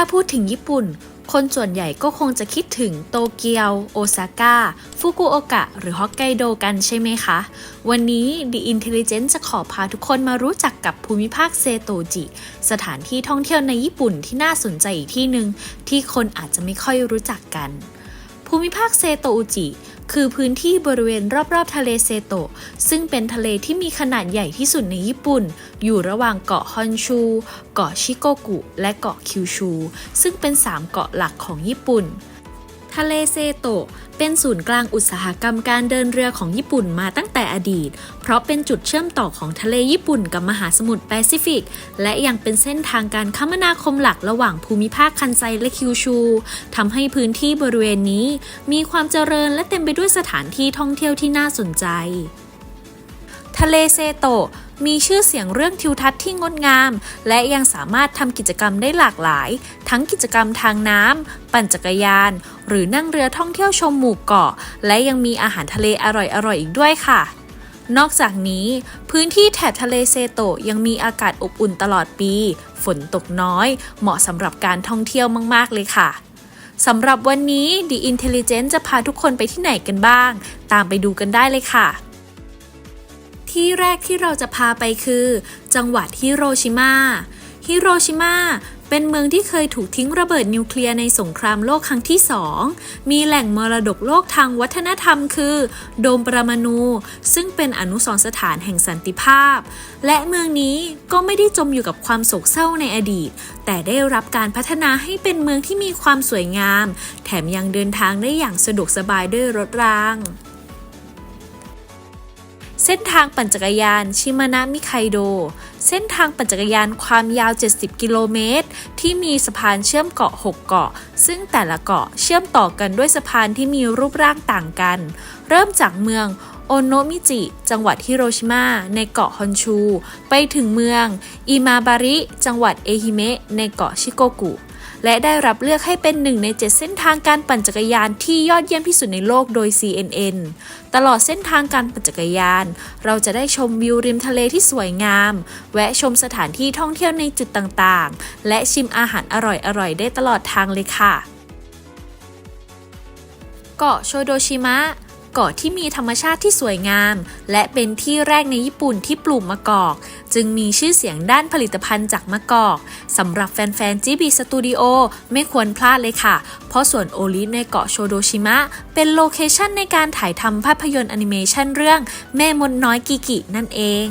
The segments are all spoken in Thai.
ถ้าพูดถึงญี่ปุ่น คนส่วนใหญ่ก็คงจะคิดถึงโตเกียว โอซาก้า ฟุกุโอกะ หรือฮอกไกโดกันใช่ไหมคะ วันนี้ The Intelligence จะขอพาทุกคนมารู้จักกับภูมิภาคเซโตจิ สถานที่ท่องเที่ยวในญี่ปุ่นที่น่าสนใจอีกที่หนึ่งที่คนอาจจะไม่ค่อยรู้จักกัน ภูมิภาคเซโตจิ คือพื้นที่บริเวณรอบๆ ทะเลเซโตะ ซึ่งเป็นทะเลที่มีขนาดใหญ่ที่สุดในญี่ปุ่น อยู่ระหว่างเกาะฮอนชู เกาะชิโกกุ และเกาะคิวชู ซึ่งเป็น 3 เกาะหลักของญี่ปุ่น ทะเลเซโตะเป็นศูนย์กลางอุตสาหกรรมการเดินเรือของญี่ปุ่นมาตั้งแต่อดีต เพราะเป็นจุดเชื่อมต่อของทะเลญี่ปุ่นกับมหาสมุทรแปซิฟิก และยังเป็นเส้นทางการคมนาคมหลักระหว่างภูมิภาคคันไซและคิวชูทำให้พื้นที่บริเวณนี้ มีความเจริญและเต็มไปด้วยสถานที่ท่องเที่ยวที่น่าสนใจ ทะเลเซโตะมีชื่อเสียงเรื่องทิวทัศน์ที่งดงาม และยังสามารถทำกิจกรรมได้หลากหลาย ทั้งกิจกรรมทางน้ำ ปั่นจักรยาน หรือนั่งเรือท่องเที่ยวชมหมู่เกาะ และยังมีอาหารทะเลอร่อยๆอีกด้วยค่ะ นอกจากนี้ พื้นที่แถบทะเลเซโตะยังมีอากาศอบอุ่นตลอดปี ฝนตกน้อย เหมาะสำหรับการท่องเที่ยวมาก ๆ เลยค่ะสำหรับวันนี้ The Intelligence จะพาทุกคนไปที่ไหนกันบ้าง ตามไปดูกันได้เลยค่ะ ที่แรกที่เราจะพาไปคือ จังหวัดฮิโรชิมาฮิโรชิมา เป็นเมืองที่เคยถูกทิ้งระเบิดนิวเคลียร์ในสงครามโลกครั้งที่สองมีแหล่งมรดกโลกทางวัฒนธรรมคือ โดมปรมาณูซึ่งเป็นอนุสรสถานแห่งสันติภาพ และเมืองนี้ก็ไม่ได้จมอยู่กับความโศกเศร้าในอดีต แต่ได้รับการพัฒนาให้เป็นเมืองที่มีความสวยงาม แถมยังเดินทางได้อย่างสะดวกสบายด้วยรถรางเส้นทางปั่นจักรยานชิมานะมิไคโด เส้นทางปั่นจักรยานความยาว 70 กิโลเมตร ที่มีสะพานเชื่อมเกาะ 6 เกาะ ซึ่งแต่ละเกาะเชื่อมต่อกันด้วยสะพานที่มีรูปร่างต่างกัน เริ่มจากเมือง โอโนมิจิ จังหวัดฮิโรชิมาในเกาะฮอนชู ไปถึงเมืองอิมาบาริ จังหวัดเอฮิเมะในเกาะชิโกกุ และได้รับเลือกให้เป็นหนึ่งใน 7 เส้นทางการปั่นจักรยานที่ยอดเยี่ยมที่สุดในโลกโดย CNN ตลอดเส้นทางการปั่นจักรยาน เราจะได้ชมวิวริมทะเลที่สวยงาม แวะชมสถานที่ท่องเที่ยวในจุดต่างๆ และชิมอาหารอร่อยๆ ได้ตลอดทางเลยค่ะ เกาะโชโดชิมะ เกาะที่มีธรรมชาติที่สวยงาม และเป็นที่แรกในญี่ปุ่นที่ปลูกมะกอก จึงมีชื่อเสียงด้านผลิตภัณฑ์จากมะกอกสำหรับแฟนๆจิบีสตูดิโอไม่ควรพลาดเลยค่ะ เพราะสวนโอลิฟในเกาะโชโดชิมะ เป็นโลเคชันในการถ่ายทำภาพยนตร์แอนิเมชันเรื่องแม่มดน้อยกิกินั่นเอง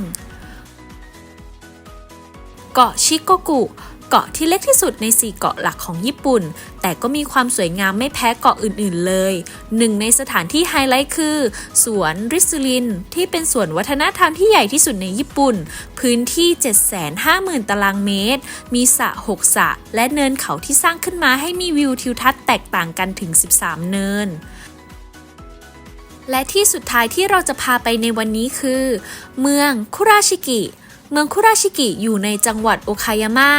เกาะชิโกกุ เกาะที่เล็กที่สุดใน 4 เกาะหลักของญี่ปุ่น แต่ก็มีความสวยงามไม่แพ้เกาะอื่นๆเลย หนึ่งในสถานที่ไฮไลท์คือ สวนริสลิน ที่เป็นสวนวัฒนธรรมที่ใหญ่ที่สุดในญี่ปุ่น พื้นที่ 750,000 ตารางเมตร มีสระ6สระและเนินเขาที่สร้างขึ้นมาให้มีวิวทิวทัศน์แตกต่างกันถึง 13 เนินและที่สุดท้ายที่เราจะพาไปในวันนี้คือ เมืองคุราชิกิ เมืองคุราชิกิอยู่ในจังหวัดโอคายาม่า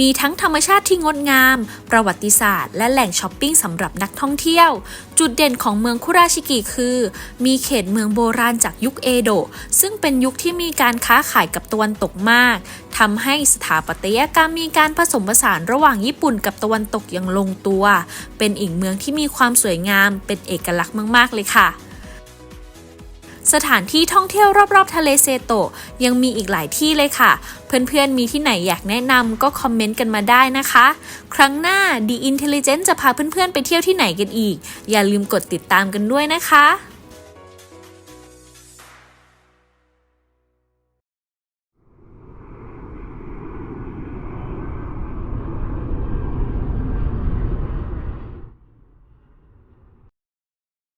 มีทั้งธรรมชาติที่งดงาม ประวัติศาสตร์ และแหล่งช้อปปิ้งสำหรับนักท่องเที่ยว จุดเด่นของเมืองคุราชิกิคือ มีเขตเมืองโบราณจากยุคเอโดะ ซึ่งเป็นยุคที่มีการค้าขายกับตะวันตกมาก ทำให้สถาปัตยกรรมมีการผสมผสานระหว่างญี่ปุ่นกับตะวันตกอย่างลงตัว เป็นอีกเมืองที่มีความสวยงาม เป็นเอกลักษณ์มาก ๆ เลยค่ะ สถานที่ท่องเที่ยวรอบๆ ทะเลเซโตะยังมีอีกหลายที่เลยค่ะ เพื่อนๆ มีที่ไหนอยากแนะนำก็คอมเมนต์กันมาได้นะคะ ครั้งหน้า The Intelligence จะพาเพื่อนๆ ไปเที่ยวที่ไหนกันอีก อย่าลืมกดติดตามกันด้วยนะคะ